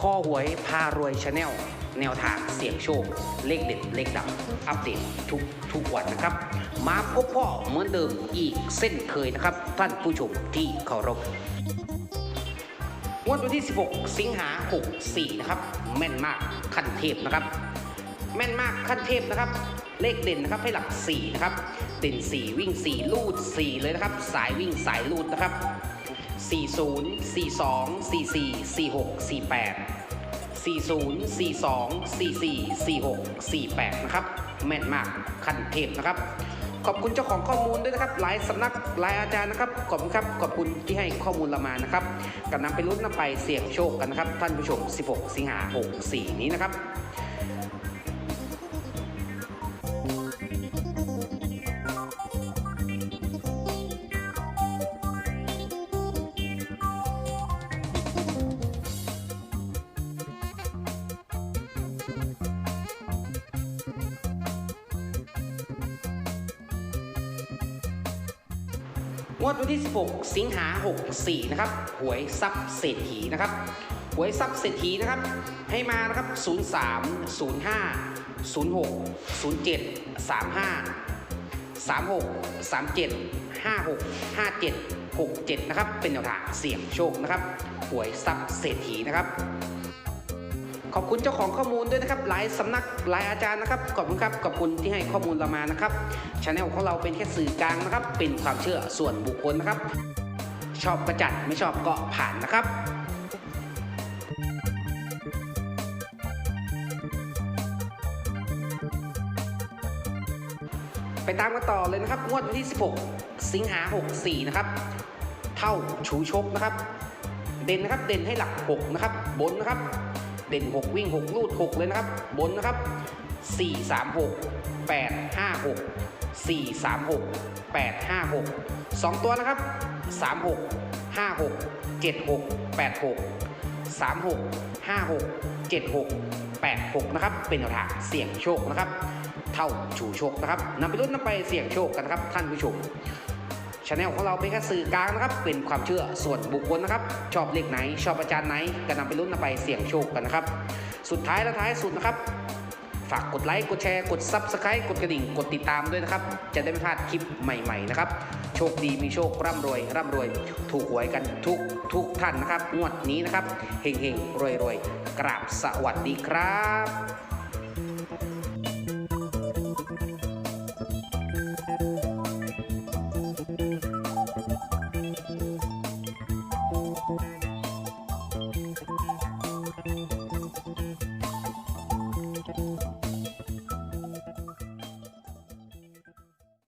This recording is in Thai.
ข้อหวยพารวยชาแนลแนวทางเสี่ยงโชค เลขเด็ดเลขดังอัปเดตทุกทุกวันนะครับ มาพบพ่อเหมือนเดิมอีกเส้นเคยนะครับ ท่านผู้ชมที่เคารพงวดวันที่ 16 สิงหา 64 นะครับ แม่นมากขั้นเทพนะครับ แม่นมากขั้นเทพนะครับ เลขเด่นนะครับให้หลัก 4 นะครับ เด่น 4 วิ่ง 4 ลูด 4 เลยนะครับ สายวิ่งสายลูดนะครับ 40 42 44 46 48 40 42 44 46 48 นะครับ แม่นมากขั้นเทพนะครับ ขอบคุณเจ้าของข้อมูลด้วยนะครับ หลายสำนักหลายอาจารย์นะครับ ขอบคุณครับ ขอบคุณที่ให้ข้อมูลเรามานะครับกันนำไปลุ้นนำไปเสี่ยงโชคกันนะครับ ท่านผู้ชม 16 สิงหา64 นี้นะครับ งวดวันที่ 16 สิงหา 64 นะครับ หวยซับเศรษฐีนะครับ หวยซับเศรษฐีนะครับ ให้มานะครับ 03 05 06 07 35 36 37 56 57 67 นะครับ เป็นแนวทางเสี่ยงโชคนะครับ หวยซับเศรษฐีนะครับ ขอบคุณเจ้าของข้อมูลด้วยนะครับ หลายสำนักหลายอาจารย์นะครับ ขอบคุณครับ ขอบคุณที่ให้ข้อมูลเรามานะครับช anel ของเราเป็นแค่สื่อกลางนะครับ เป็นความเชื่อส่วนบุคคลนะครับ ชอบกระจัดไม่ชอบก็ผ่านนะครับไปตามกันต่อเลยนะครับงวดวันที่ 16 สิงหา 64 นะครับ เท่าชูชกนะครับ เด่นนะครับ เด่นให้หลัก 6 นะครับ บนนะครับ เด่น 6 วิ่ง 6 ลูด 6 เลยนะครับ บนนะครับ 4 3 6 8 5 6 4 3 6 8 5 6 2 ตัวนะครับ 3 6 5 6 7 6 8 6 3 6 5 6 7 6 8 6 นะครับ เป็นแนวทางเสี่ยงโชคนะครับ เท่าชูโชคนะครับนำไปรุ่นนำไปเสี่ยงโชคกันนะครับท่านผู้ชม ช anel ของเราเป็นแค่สื่อกลางนะครับ เป็นความเชื่อส่วนบุคคลนะครับ ชอบเลขไหน ชอบอาจารย์ไหนก็นำไปรุ่นนำไปเสี่ยงโชคกันนะครับ สุดท้ายและท้ายสุดนะครับ ฝากกดไลค์ กดแชร์ กด Subscribe กดกระดิ่ง กดติดตามด้วยนะครับ จะได้ไม่พลาดคลิปใหม่ๆนะครับ โชคดีมีโชคร่ำรวยร่ำรวย ถูกหวยกันทุกทุกท่านนะครับ งวดนี้นะครับ เฮงๆรวยๆ กราบสวัสดีครับ